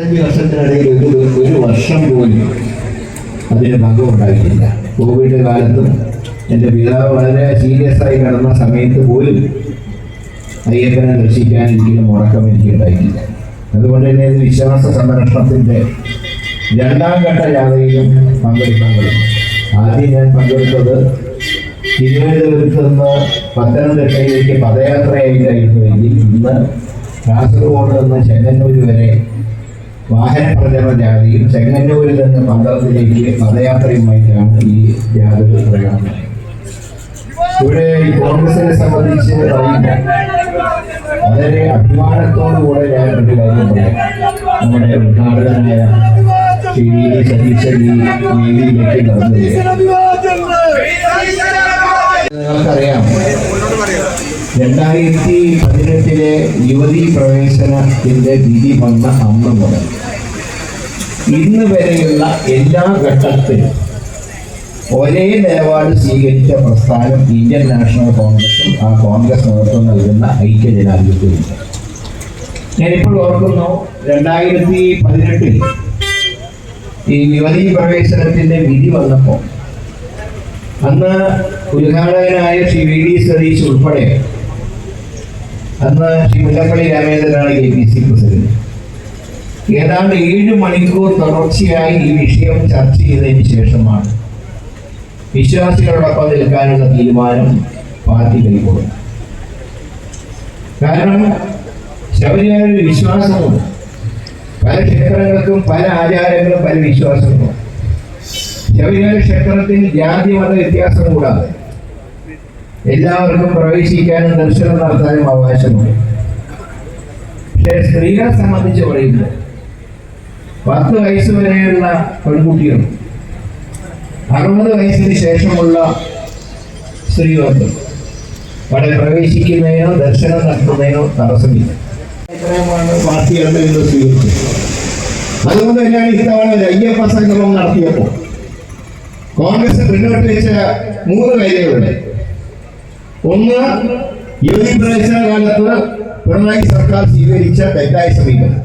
അഞ്ച് വർഷത്തിനിടയിൽ ഒരു ഒരു വർഷം പോലും അതിന് ഭംഗമുണ്ടായിട്ടില്ല കോവിഡ് കാലത്തും എന്റെ പിതാവ് വളരെ സീരിയസ് ആയി കിടന്ന സമയത്ത് പോലും അയ്യപ്പനെ ദർശിക്കാൻ ഒരിക്കലും മുടക്കം എനിക്ക് ഉണ്ടായിട്ടില്ല അതുകൊണ്ട് തന്നെ ഇത് വിശ്വാസ സംരക്ഷണത്തിന്റെ രണ്ടാം ഘട്ട യാത്രയിലും പങ്കെടുക്കാൻ കഴിയും ആദ്യം ഞാൻ പങ്കെടുത്തത് തിരുവനന്തപുരത്ത് നിന്ന് പത്തനംതിട്ടയിലേക്ക് പദയാത്രയായിട്ടായിരുന്നുവെങ്കിൽ ഇന്ന് കാസർഗോഡ് നിന്ന് ചെങ്ങന്നൂർ വരെ വാഹന പ്രചരണ ജാഥയും ചെങ്ങന്നൂരിൽ നിന്ന് പന്തളത്തിലേക്ക് പദയാത്രയുമായിട്ടാണ് ഈ ജാഥ പ്രകടനം ഇവിടെ ഈ കോൺഗ്രസിനെ സംബന്ധിച്ച് വളരെ അഭിമാനത്തോടുകൂടെ ഞാൻ ഒരു കാര്യം പറയാം. നമ്മുടെ ഉദ്ഘാടകനായ ശ്രീ സതീശൻ ഈ വേദിയിലേക്ക് നടന്നത് നിങ്ങൾക്കറിയാം രണ്ടായിരത്തി പതിനെട്ടിലെ യുവതി പ്രവേശനത്തിന്റെ വിധി വന്ന അന്ന് മുതൽ ഇന്ന് വരെയുള്ള എല്ലാ ഘട്ടത്തിലും ഒരേ നിലപാട് സ്വീകരിച്ച പ്രസ്ഥാനം ഇന്ത്യൻ നാഷണൽ കോൺഗ്രസും ആ കോൺഗ്രസ് നേതൃത്വം നൽകുന്ന ഐക്യ ഞാനിപ്പോൾ ഓർക്കുന്നു രണ്ടായിരത്തി പതിനെട്ടിൽ ഈ യുവതി പ്രവേശനത്തിന്റെ വിധി വന്നപ്പോൾ അന്ന് ഉദ്ഘാടകനായ ശ്രീ വി ഡി സതീഷ് ഉൾപ്പെടെ അന്ന് ശ്രീ മുല്ലപ്പള്ളി രാമേന്ദ്രനാണ് എ പി സി പ്രസിഡന്റ്. ഏതാണ്ട് ഏഴ് മണിക്കൂർ തുടർച്ചയായി ഈ വിഷയം ചർച്ച ചെയ്തതിന് ശേഷമാണ് വിശ്വാസികളോടൊപ്പം നിൽക്കാനുള്ള തീരുമാനം പാർട്ടി കൈക്കൊള്ളും കാരണം ശബരിമല വിശ്വാസമുണ്ട്. പല ക്ഷേത്രങ്ങൾക്കും പല ആചാരങ്ങളും പല വിശ്വാസങ്ങളും ശബരിമല ക്ഷേത്രത്തിൽ ജാതി മത വ്യത്യാസം കൂടാതെ എല്ലാവർക്കും പ്രവേശിക്കാനും ദർശനം നടത്താനും അവകാശമുണ്ട്. പക്ഷേ സ്ത്രീകളെ സംബന്ധിച്ച് പറയുമ്പോൾ പത്ത് വയസ്സ് വരെയുള്ള പെൺകുട്ടികൾ അറുപത് വയസ്സിന് ശേഷമുള്ള സ്ത്രീകൾക്ക് അവിടെ പ്രവേശിക്കുന്നതിനോ ദർശനം നടത്തുന്നതിനോ തടസ്സമില്ല. ഇത്രയുമാണ് പാർട്ടികളുടെ ഇന്ന് സ്വീകരിച്ചത് അതുകൊണ്ട് തന്നെയാണ് ഇത്തവണ ഒരു അയ്യപ്പ സംഗമം നടത്തിയപ്പോൾ കോൺഗ്രസ് മുന്നോട്ട് വെച്ച മൂന്ന് കാര്യങ്ങളുണ്ട്. ഒന്ന് യുവതി പ്രവേശന കാലത്ത് പിണറായി സർക്കാർ സ്വീകരിച്ച തെറ്റായ സമീപനം.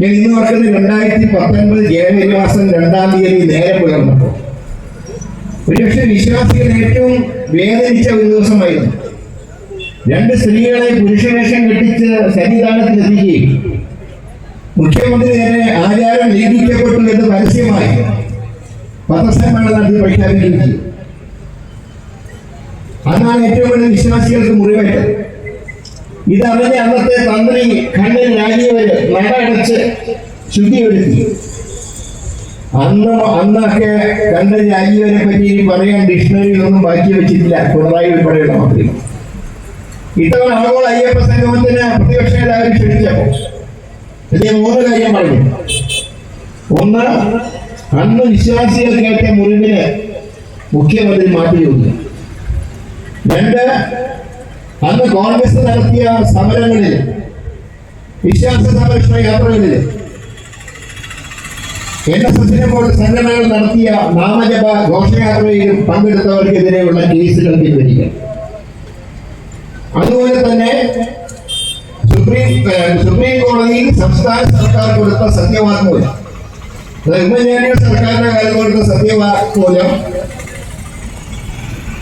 ഞാൻ ഇന്ന് പറഞ്ഞത് രണ്ടായിരത്തി പത്തൊൻപത് ജനുവരി മാസം രണ്ടാം തീയതി നേരെ പുലർന്നപ്പോൾ. ഒരുപക്ഷെ വിശ്വാസികൾ ഏറ്റവും വേദനിച്ച ഒരു ദിവസമായിരുന്നു. രണ്ട് സ്ത്രീകളെ പുരുഷവേഷം കെട്ടിച്ച് സന്നിധാനത്തിൽ മുഖ്യമന്ത്രി നേരെ ആചാരം ലംഘിക്കപ്പെട്ടു എന്ന് പരസ്യമായി പത്രസമ്മേളനം നടത്തി പ്രഖ്യാപിക്കുകയും ചെയ്തു. അന്നാണ് ഏറ്റവും വലിയ വിശ്വാസികൾക്ക് മുറിവേറ്റത്. ഇതറിഞ്ഞ അന്നത്തെ തന്ത്രി കണ്ണിൽ രാജീവര് നടച്ച് ശുദ്ധി വരുത്തി അന്ന് അന്നൊക്കെ കണ്ണിൽ രാജ്യവരെ പറ്റി പറയാൻ ഡിക്ഷണറിയിലൊന്നും ബാക്കി വെച്ചിട്ടില്ല പിണറായി ഉൾപ്പെടെയുള്ള മന്ത്രി. ഇത്തവണ ആഗോള അയ്യപ്പ സംഗമത്തിന് പ്രതിപക്ഷ നേതാവ് ക്ഷണിച്ചപ്പോ ഇതിലെ മൂന്ന് കാര്യം പറഞ്ഞു. ഒന്ന് അന്ന് വിശ്വാസികൾക്കേറ്റ മുറിവിന് മുഖ്യമന്ത്രി മാറ്റി ചോദിച്ചു രണ്ട് അന്ന് കോൺഗ്രസ് നടത്തിയ സമരങ്ങളിൽ വിശ്വാസ സംരക്ഷണ യാത്രകളിൽ എൻ എസ് എസിനെ പോലെ സംഘടനകൾ നടത്തിയ നാമജപ ഘോഷയാത്രയിലും പങ്കെടുത്തവർക്കെതിരെയുള്ള കേസുകൾ പിൻവലിക്കുക അതുപോലെ തന്നെ സുപ്രീം സുപ്രീം കോടതിയിൽ സംസ്ഥാന സർക്കാർ കൊടുത്ത സത്യവാങ്മൂലം. ഉമ്മൻചാണ്ടിയുടെ സർക്കാരിന്റെ കാലത്ത് കൊടുത്ത സത്യവാങ്മൂലം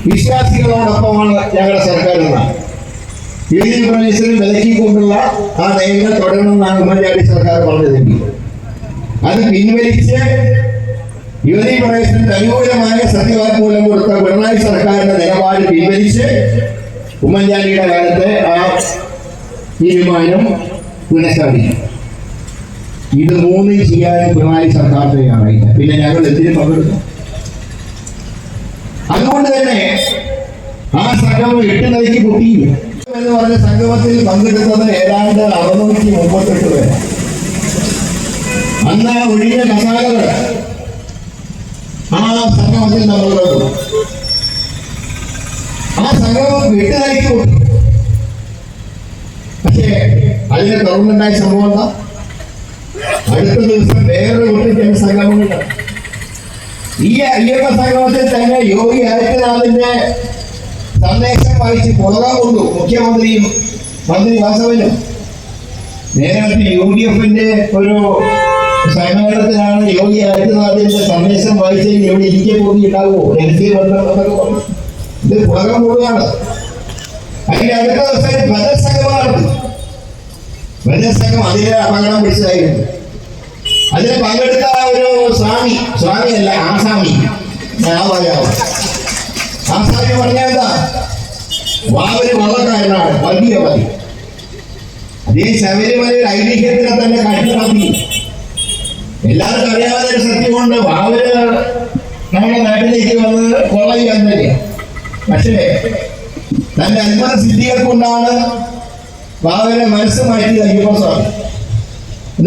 വിശ്വാസികളോടൊപ്പമാണ് ഞങ്ങളുടെ സർക്കാർ എന്നാണ് ഇതിന് പ്രവേശനം വിലക്കിക്കൊണ്ടുള്ള ആ നയങ്ങൾ തുടരണമെന്നാണ് ഉമ്മൻചാണ്ടി സർക്കാർ പറഞ്ഞതെങ്കിൽ അത് പിൻവലിച്ച് യുവതി പ്രവേശനത്തിന് അനുകൂലമായ സത്യവാങ്മൂലം കൊടുത്ത പിണറായി സർക്കാരിന്റെ നിലപാട് പിൻവലിച്ച് ഉമ്മൻചാണ്ടിയുടെ കാലത്ത് ആ തീരുമാനം പുനഃസ്ഥാപിക്കും. ഇത് മൂന്നും ചെയ്യാൻ പിണറായി സർക്കാർ തയ്യാറായില്ല പിന്നെ ഞങ്ങൾ എന്തിനു പങ്കെടുക്കും? അതുകൊണ്ട് തന്നെ ആ സംഗമം എട്ട് നിലയ്ക്ക് പൊട്ടിയില്ല എന്ന് പറഞ്ഞ സംഗമത്തിൽ പങ്കെടുത്തത് ഏതാണ്ട് അറുന്നൂറ്റി മുപ്പത്തെട്ട് പേര് അന്ന് ഒഴിഞ്ഞ കസാലകൾ ആ സംഗമത്തിൽ നമ്മൾ കണ്ടു ആ സംഗമം എട്ട് നിലയ്ക്ക് പൊട്ടി. പക്ഷേ അതിനെ തുടർന്നുണ്ടായ സംഭവം എന്താ? അടുത്ത ദിവസം വേറൊരു വീട്ടിൽ ജനസംഗമങ്ങൾ ഈ അയ്യപ്പ സംഗമത്തിൽ തന്നെ യോഗി ആദിത്യനാഥിന്റെ സന്ദേശം വായിച്ച് പോകാൻ കൊണ്ടു മുഖ്യമന്ത്രിയും മന്ത്രി വാസവനും. നേരത്തെ യു ഡി എഫിന്റെ ഒരു സമ്മേളനത്തിലാണ് യോഗി ആദിത്യനാഥിന്റെ സന്ദേശം വായിച്ചെങ്കിൽ ഇവിടെ ഇരിക്കെ പോയി ഡൽഹി ബന്ധം ഇത് പുറകം കൂടുകയാണ് അതിന്റെ അടുത്ത ദിവസം ബദസംഘമാണ് ബദസംഘം അതിലെ അപകടം പിടിച്ചതായിരുന്നു. അതിൽ പങ്കെടുത്ത ഒരു സ്വാമി സ്വാമി അല്ല ആസാമി ആസാമി പറഞ്ഞാൽ എന്താ? വാവര് വള്ളക്കാരനാണ് വലിയ മതി അതേ ശബരിമലയിൽ ഐതിഹ്യത്തിനെ തന്നെ കഴിഞ്ഞ എല്ലാവർക്കും അറിയാവുന്ന ഒരു സത്യമുണ്ട്. വാവര് നമ്മുടെ നാട്ടിലേക്ക് വന്നത് കൊള്ള ചെയ്യാൻ പക്ഷേ തന്റെ അത്ഭുത സിദ്ധികൾ കൊണ്ടാണ് വാവരെ മനസ്സ് മാറ്റിയത് അയ്യപ്പ സ്വാമി.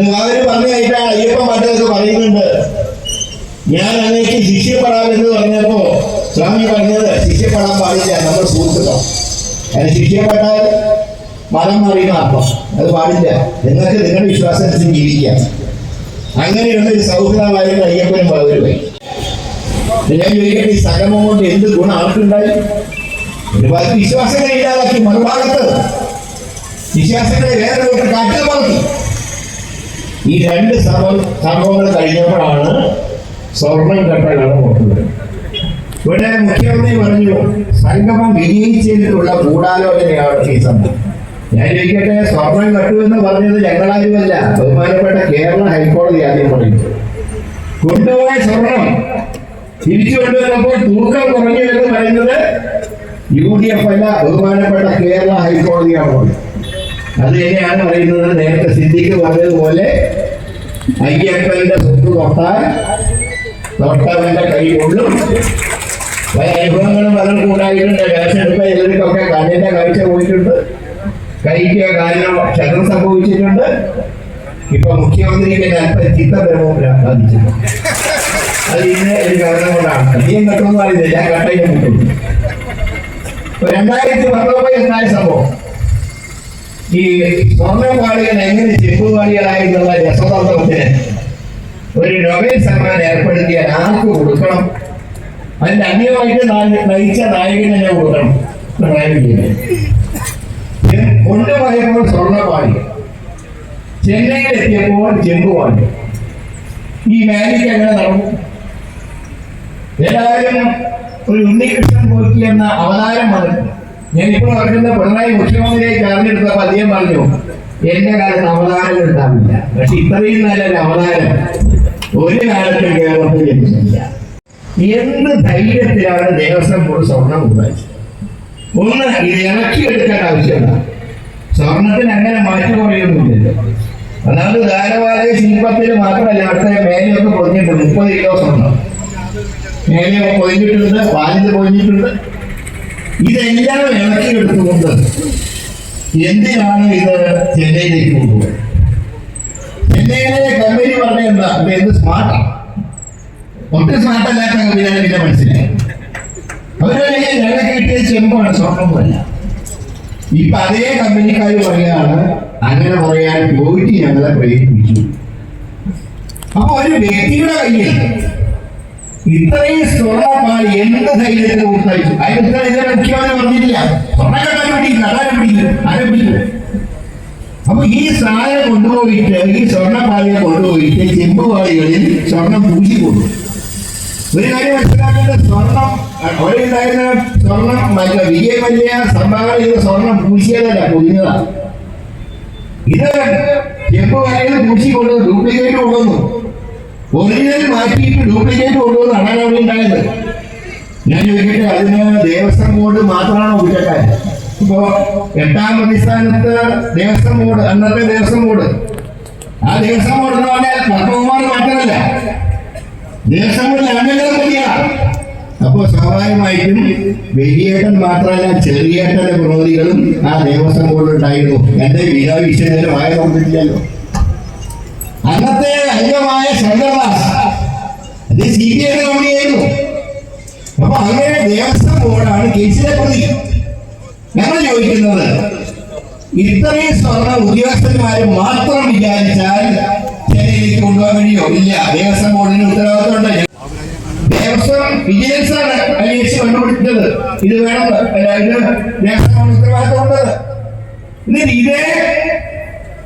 വാവര് പറഞ്ഞു കഴിഞ്ഞാൽ അയ്യപ്പ മറ്റൊക്കെ പറയുന്നുണ്ട്. ഞാൻ അങ്ങേക്ക് ശിഷ്യപ്പെടാമെന്ന് പറഞ്ഞപ്പോ സ്വാമി പറഞ്ഞത് ശിക്ഷ്യപ്പെടാൻ പാടില്ല നമ്മൾ സുഹൃത്തുക്കൾ അതിന് ശിക്ഷ്യപ്പെട്ടാൽ മതം മാറിയ അർത്ഥം. അത് പാടില്ല. നിങ്ങൾക്ക് നിങ്ങളുടെ വിശ്വാസത്തിൽ ജീവിക്കാം. അങ്ങനെയുള്ള ഒരു സൗഹൃദമായിരുന്നു അയ്യപ്പനും പകരുമായി ഞാൻ ചോദിക്കട്ടെ ഈ സകമം കൊണ്ട് എന്ത് ഗുണം ആർക്കുണ്ടായി? ഒരുപാട് വിശ്വാസങ്ങളെ ഇല്ലാതാക്കി മറുഭാഗത്ത്. വിശ്വാസങ്ങളെ വേറെ കാറ്റിൽ പറത്തി ഈ രണ്ട് സംഭവം സംഭവങ്ങൾ കഴിഞ്ഞപ്പോഴാണ് സ്വർണം കെട്ടലാണ് പുറത്തുവരുന്നത് ഇവിടെ മുഖ്യമന്ത്രി പറഞ്ഞു സംഗമം വിജയിച്ചതിനുള്ള ഗൂഢാലോചനയാണ് ഈ സംഭവം. ഞാൻ ചോദിക്കട്ടെ സ്വർണം കട്ടുമെന്ന് പറഞ്ഞത് ഞങ്ങളാരുമല്ല. ബഹുമാനപ്പെട്ട കേരള ഹൈക്കോടതി ആദ്യം പറയുന്നത് കൊണ്ടുപോയ സ്വർണം തിരിച്ചു കൊണ്ടുവന്നപ്പോൾ തൂക്കം കുറഞ്ഞു എന്ന് പറയുന്നത് യു ഡി എഫ് അല്ല ബഹുമാനപ്പെട്ട കേരള ഹൈക്കോടതിയാണ് പറയുന്നത്. അത് തന്നെയാണ് പറയുന്നത് നേരത്തെ സിദ്ധിക്ക് പറഞ്ഞതുപോലെ അയ്യപ്പന്റെ സ്വത്ത് തൊട്ടാൽ തൊട്ടവന്റെ കൈ കൊള്ളും. പല അനുഭവങ്ങളും പലർക്കും ഉണ്ടായിട്ടുണ്ട് കാശെടുത്ത ചിലർക്കൊക്കെ കണ്ണിന്റെ കാഴ്ച പോയിട്ടുണ്ട്. കൈക്ക് കാലിന് ക്ഷതം സംഭവിച്ചിട്ടുണ്ട്. ഇപ്പൊ മുഖ്യമന്ത്രിക്ക് അല്പം ചിത്തപരവും ബാധിച്ചിട്ടുണ്ട് അത് ഇന്ന് ഒരു കാരണം കൊണ്ടാണ്. അധികം കട്ടൊന്നും കട്ടയ്ക്ക് മുട്ടുള്ളൂ ഇപ്പൊ രണ്ടായിരത്തി പത്തൊമ്പതിൽ ഉണ്ടായ സംഭവം? ഈ സ്വർണപാളികൾ എങ്ങനെ ചെമ്പുപാളികളായിട്ടുള്ള രസതന്ത്രത്തിന് ഒരു നൊബേൽ സമ്മാനം ഏർപ്പെടുത്തിയാൽ ആർക്ക് കൊടുക്കണം? അതിന്റെ അന്യമായിട്ട് നയിച്ച നായകനെ ഞാൻ കൊടുക്കണം. പിണറായി സ്വർണപാളി ചെന്നൈയിൽ എത്തിയപ്പോൾ ചെമ്പുപാളി ഈ മാജിക് എങ്ങനെ നടന്നു? എല്ലാവരും ഒരു ഉണ്ണികൃഷ്ണൻ പോക്കി എന്ന അവതാരം വന്നിട്ടുണ്ട് ഞാൻ ഇപ്പോൾ പറഞ്ഞത് പിണറായി മുഖ്യമന്ത്രിയായി തെരഞ്ഞെടുത്തപ്പോൾ അദ്ദേഹം പറഞ്ഞു എന്റെ കാലത്ത് അവതാരം ഉണ്ടാവില്ല. പക്ഷെ ഇത്രയും നല്ലൊരു അവതാരം ഒരു കാലത്തും കേരളത്തിൽ ലഭിച്ചില്ല എന്ത് ധൈര്യത്തിലാണ് ദേവസ്വം ബോർഡ് സ്വർണം ഉണ്ടായത് ഒന്ന് ഇത് ഇറക്കി എടുക്കേണ്ട ആവശ്യമില്ല. സ്വർണത്തിന് അങ്ങനെ മാറ്റി മാറ്റുപോയൊന്നുമില്ലല്ലോ അതായത് ധാരവാലയ ശില്പത്തിൽ മാത്രമല്ല അടുത്ത മേലെയൊക്കെ പൊതിഞ്ഞിട്ടുണ്ട്. മുപ്പത് കിലോ സ്വർണം. മേലെയൊക്കെ പൊതിഞ്ഞിട്ടുണ്ട് പാലിന് പൊതിഞ്ഞിട്ടുണ്ട്. ഇതെല്ലാം ഇളക്കിയെടുത്തുകൊണ്ട് എന്തിനാണ് ഇത് ചെന്നൈയിലേക്ക് കൊണ്ടുപോയത്? ചെന്നൈയിലെ കമ്പനി പറഞ്ഞ എന്താ? ഇത് എന്ത് സ്മാർട്ടാണ് ഒട്ടും സ്മാർട്ടല്ലാത്ത കമ്പനിയാണ് പിന്നെ മനസ്സിലായി അവരുടെ ഞങ്ങൾക്ക് കിട്ടിയ ചെമ്പാണ് സ്വർണമല്ല ഇപ്പൊ അതേ കമ്പനിക്കാർ പറയാണ് അങ്ങനെ പറയാൻ പോയിട്ട് ഞങ്ങളെ പ്രേരിപ്പിച്ചു. അപ്പൊ ഒരു വ്യക്തിയുടെ കയ്യിൽ ഇത്രയും സ്വർണമായി എന്ത് ധൈര്യത്തിന് കൊടുത്തയച്ചു അതിന് ഉത്തരം ഇതുവരെ മുഖ്യമന്ത്രി പറഞ്ഞിട്ടില്ല. സ്വർണക്കട പിടിക്കും കടാൻ പിടിക്കും ആരംഭിച്ചു അപ്പൊ ഈ സാധനം കൊണ്ടുപോയിട്ട് ഈ സ്വർണപ്പാളിയെ കൊണ്ടുപോയിട്ട് ചെമ്പുപാളികളിൽ സ്വർണം പൂശിക്കൊണ്ടു ഒരു കാര്യം മനസ്സിലാക്കേണ്ട സ്വർണം അവിടെ ഉണ്ടായിരുന്ന സ്വർണം മറ്റേ വിജയ വലിയ സംഭാവന ചെയ്ത സ്വർണം പൂശിയതല്ല പൊതിഞ്ഞതാണ് ഇത് ചെമ്പുപാളികൾ പൂശിക്കൊണ്ട് ഡ്യൂപ്ലിക്കേറ്റ് കൊണ്ടുവന്നു. ഒറിജിനൽ മാറ്റിയിട്ട് ഡ്യൂപ്ലിക്കേറ്റ് കൊണ്ടുവന്നാണ് അവിടെ ഉണ്ടായത്. ഞാൻ ചോദിക്കട്ടെ അതിന് ദേവസ്വം ബോർഡ് മാത്രമാണോ കുറ്റക്കാരൻ ഇപ്പോ എട്ടാം പ്രതിസ്ഥാനത്ത് ദേവസ്വം ബോർഡ് അന്നത്തെ ദേവസ്വം ബോർഡ്. ആ ദേവസ്വം ബോർഡ് എന്ന് പറഞ്ഞാൽ പത്മകുമാർ മാത്രമല്ല. ദേവസ്വം ബോർഡിൽ അമ്മയുടെ മതിയാണ് അപ്പോ സ്വാഭാവികമായിട്ടും വലിയേട്ടൻ മാത്രമല്ല ചെറിയേട്ടന്റെ പ്രവൃത്തികളും ആ ദേവസ്വം ബോർഡിൽ ഉണ്ടായിരുന്നു. എന്റെ വീരാ വിഷയം വായ തുറന്നിട്ടില്ലല്ലോ അന്നത്തെ ശങ്കർദാസ് അത് സി ബി ഐയുടെ കമ്പനിയായിരുന്നു. അപ്പൊ അങ്ങനെ ദേവസ്വം ബോർഡാണ് കേസിലെ പ്രതി ഞങ്ങൾ ചോദിക്കുന്നത്. ഇത്രയും സ്വർണ ഉദ്യോഗസ്ഥന്മാരെ മാത്രം വിചാരിച്ചാൽ ചെന്നൈയിലേക്ക് കൊണ്ടുപോകാൻ കഴിയോ? ഇല്ല. ദേവസ്വം ബോർഡിന് ഉത്തരവാദിത്തമുണ്ട്. ദേവസ്വം വിജിലൻസ് ആണ് അന്വേഷിച്ച് കണ്ടുപിടിച്ചത്. ഇത് വേണം. അല്ല ഇത് ദേവസ്വം ബോർഡിന് ഉത്തരവാദിത്തമുണ്ട്. എന്നിട്ട് ഇതേ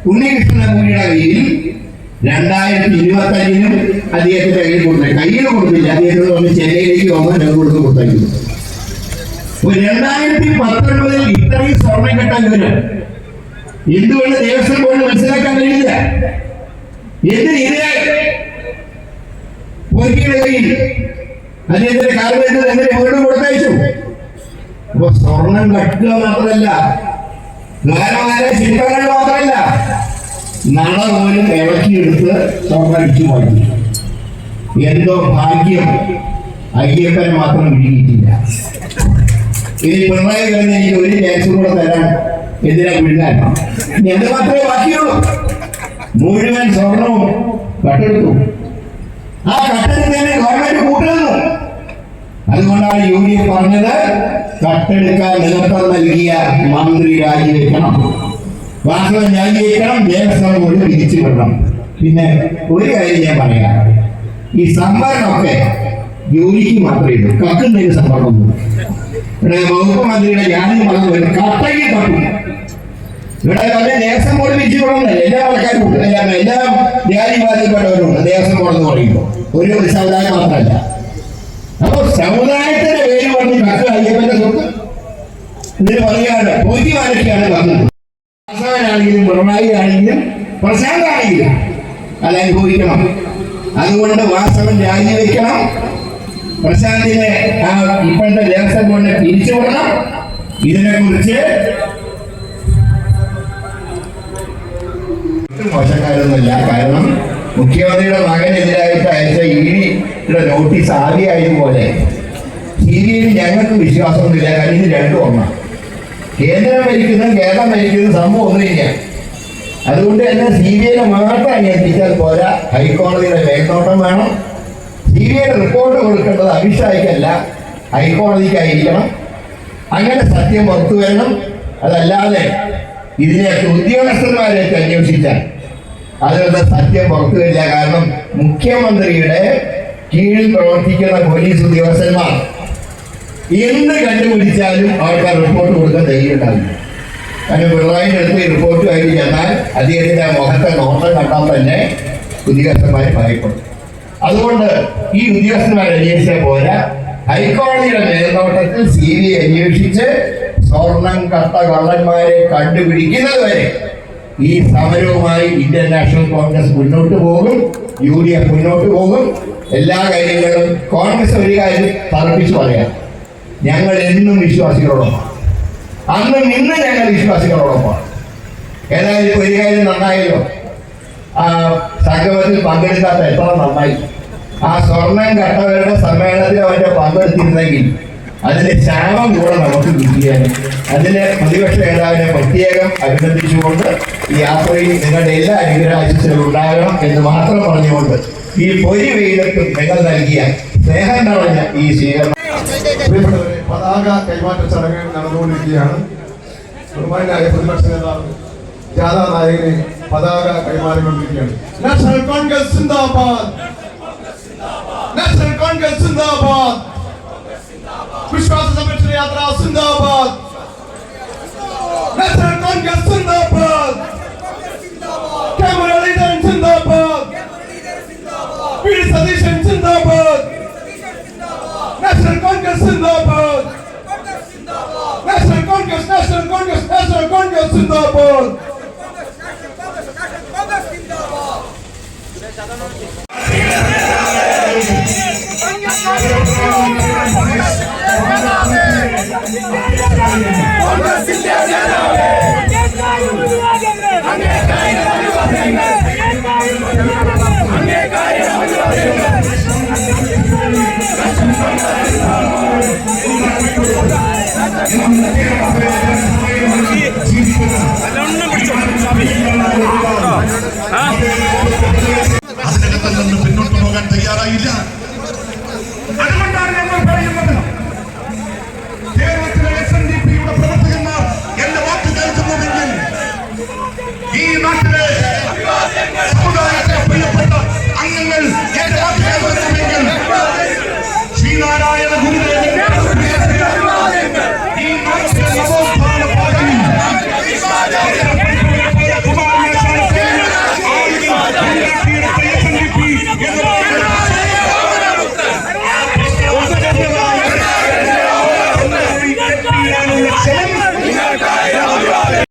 ഉണ്ണികൃഷ്ണൻ കൂടിയുടെ കയ്യിൽ രണ്ടായിരത്തി ഇരുപത്തി അഞ്ചിനും അദ്ദേഹത്തിന്റെ കയ്യിൽ കൊടുത്തു കയ്യിൽ കൊടുത്തില്ല. അദ്ദേഹത്തിന് വന്ന് ചെന്നൈയിലേക്ക് വന്ന് ഞങ്ങൾ കൊടുത്ത് കൊടുത്തു രണ്ടായിരത്തി പത്തൊൻപതിൽ ഇത്രയും സ്വർണം കെട്ടാൻ ഇവർ എന്തുകൊണ്ട് ദേവസ്വം ബോർഡ് മനസ്സിലാക്കാൻ കഴിയില്ല? കയ്യിൽ അദ്ദേഹത്തിന്റെ കാർബേറ്റ് എങ്ങനെ വീണ്ടും കൊടുത്തയച്ചു? അപ്പൊ സ്വർണം കട്ടുക മാത്രമല്ല ചിന്തകൾ ശില്പങ്ങൾ മാത്രമല്ല നട പോലും ഇളക്കിയെടുത്ത് സ്വർണടിച്ചു പോയി. എന്തോ ഭാഗ്യം അയ്യപ്പനെ മാത്രം വിഴുങ്ങിയിട്ടില്ല. ഇനി പിണറായി കഴിഞ്ഞ എനിക്ക് ഒരു ചാൻസ് കൂടെ തരാൻ എന്തിനാ വിഴുങ്ങാൻ? എന്റെ മാത്രമേ ബാക്കിയുള്ളൂ. മുഴുവൻ സ്വർണവും കട്ടെടുത്തു. ആ കട്ടെടുത്തതിനെ ഗവൺമെന്റ് കൂട്ടുന്നു അതുകൊണ്ടാണ് യു ഡി എഫ് പറഞ്ഞത് കട്ടെടുക്കാൻ നേതൃത്വം നൽകിയ മന്ത്രി രാജിവെക്കണം. വാസ്തവം ജയിക്കണം ദേവസ്വം കൂടി പിരിച്ചു വിടണം പിന്നെ ഒരു കാര്യം ഞാൻ പറയാം. ഈ സംവരണമൊക്കെ ജോലിക്ക് മാത്രമേ ഉള്ളൂ. കക്കുന്നതിന് സംവരണമൊന്നും ഇവിടെ വകുപ്പ് മന്ത്രിയുടെ ഞാനും പറഞ്ഞു കട്ടയ്ക്ക് തട്ടും ഇവിടെ പറഞ്ഞ ദേവസ്വം ബോർഡ് പിരിച്ചു വിടണമെന്നല്ല എല്ലാ ആൾക്കാരും എല്ലാം ജാതിവാദിപ്പെട്ടവരുണ്ട് ദേവസ്വം ബോർഡ് എന്ന് പറയുമ്പോൾ. ഒരു സമുദായം മാത്രമല്ല. അപ്പൊ സമുദായത്തിന്റെ പേര് പറഞ്ഞ് കത്ത് അയ്യപ്പന്റെ സ്വത്ത്. ഇതിന് പറയുകയാണ് പൂജ്യമാരൊക്കെയാണ് പറഞ്ഞത് വാസവനാണെങ്കിലും പിണറായി ആണെങ്കിലും പ്രശാന്താണെങ്കിലും അത് അനുഭവിക്കണം. അതുകൊണ്ട് വാസവൻ രാജിവെക്കണം പ്രശാന്തിനെ ആ ഇപ്പോഴത്തെ ദേവസ്വം ബോർഡിനെ ഇതിനെ കുറിച്ച് മോശക്കാരൊന്നുമില്ല. കാരണം മുഖ്യമന്ത്രിയുടെ മകനെതിരായിട്ട് അയച്ച ഇഡിയുടെ നോട്ടീസ് ആദ്യമായതുപോലെ. സി ബി ഐയിൽ ഞങ്ങൾക്ക് വിശ്വാസമൊന്നുമില്ല. കാരണം ഇത് രണ്ടും ഒന്നാണ്. കേന്ദ്രം ഭരിക്കുന്നതും കേരളം ഭരിക്കുന്നതും സംഭവം ഒന്നുമില്ല അതുകൊണ്ട് തന്നെ സി ബി ഐനെ മാത്രം അന്വേഷിച്ചാൽ പോരാ. ഹൈക്കോടതിയുടെ മേൽനോട്ടം വേണം. സി ബി ഐയുടെ റിപ്പോർട്ട് കൊടുക്കേണ്ടത് അമിത്ഷായ്ക്കല്ല. ഹൈക്കോടതിക്കായിരിക്കണം. അങ്ങനെ സത്യം പുറത്തു വരണം. അതല്ലാതെ ഇതിനെയൊക്കെ ഉദ്യോഗസ്ഥന്മാരെ അന്വേഷിച്ചാൽ അതിലൊന്നും സത്യം പുറത്തു വരില്ല. കാരണം മുഖ്യമന്ത്രിയുടെ കീഴിൽ പ്രവർത്തിക്കുന്ന പോലീസ് ഉദ്യോഗസ്ഥന്മാർ എന്ത് കണ്ടുപിടിച്ചാലും അവർക്ക് റിപ്പോർട്ട് കൊടുക്കാൻ ധൈര്യം ഉണ്ടാവില്ല. കാരണം പിണറായിന്റെ അടുത്ത് റിപ്പോർട്ട് റിപ്പോർട്ടുമായിട്ട് ചെന്നാൽ അദ്ദേഹത്തിന്റെ ആ മുഖത്തെ നോട്ടം കണ്ടാൽ തന്നെ ഉദ്യോഗസ്ഥന്മാർ ഭയപ്പെടും. അതുകൊണ്ട് ഈ ഉദ്യോഗസ്ഥന്മാർ അന്വേഷിച്ചാൽ പോരാ. ഹൈക്കോടതിയുടെ മേൽനോട്ടത്തിൽ സി ബി ഐ അന്വേഷിച്ച് സ്വർണം കട്ട കള്ളന്മാരെ കണ്ടുപിടിക്കുന്നത് വരെ ഈ സമരവുമായി ഇന്ത്യൻ നാഷണൽ കോൺഗ്രസ് മുന്നോട്ട് പോകും യു ഡി എഫ് മുന്നോട്ട് പോകും. എല്ലാ കാര്യങ്ങളും കോൺഗ്രസ് ഒരു കാര്യം തറപ്പിച്ച് പറയാം. ഞങ്ങൾ എന്നും വിശ്വാസികളോടൊപ്പം അന്നും ഇന്ന് ഞങ്ങൾ വിശ്വാസികളോടൊപ്പമാണ് ഏതായാലും ഒരു കാര്യം നന്നായല്ലോ. ആ സംഗമത്തിൽ പങ്കെടുക്കാത്ത എത്ര നന്നായി. ആ സ്വർണം കട്ടവരുടെ സമ്മേളനത്തിൽ അവരെ പങ്കെടുത്തിരുന്നെങ്കിൽ അതിന്റെ ശാപം കൂടെ നമുക്ക് കിട്ടിയാണ് അതിന് പ്രതിപക്ഷ നേതാവിനെ പ്രത്യേകം അഭിനന്ദിച്ചുകൊണ്ട് ഈ യാത്രയിൽ നിങ്ങളുടെ എല്ലാ അനുഗ്രഹാശിസുകളും ഉണ്ടാകണം എന്ന് മാത്രം പറഞ്ഞുകൊണ്ട് ഈ പൊരി വെയിലത്തും നിങ്ങൾ നൽകിയ സ്നേഹം നിറഞ്ഞ ഈ സ്വീകരണം പ്രിയപ്പെട്ടവരെ പതാക കൈമാറ്റ ചടങ്ങ് നടന്നുകൊണ്ടിരിക്കുകയാണ് ബഹുമാനായ പ്രതിപക്ഷ നേതാവ് ജാഥാ നായകനെ പതാക കൈമാറിക്കൊണ്ടിരിക്കുകയാണ് നാഷണൽ കോൺഗ്രസ് സിന്ദാബാദ് നാഷണൽ കോൺഗ്രസ് സിന്ദാബാദ് വിശ്വാസ സംരക്ഷണ യാത്ര സിന്ദാബാദ് നാഷണൽ കോൺഗ്രസ് സിന്ദാബാദ് ക്യാമറ ലീഡർ സിന്ദാബാദ് കോൺഗ്രസ് നാഷണൽ കോൺഗ്രസ് സിന്ദാബാദ് അതിനകത്ത് നിന്ന് not today.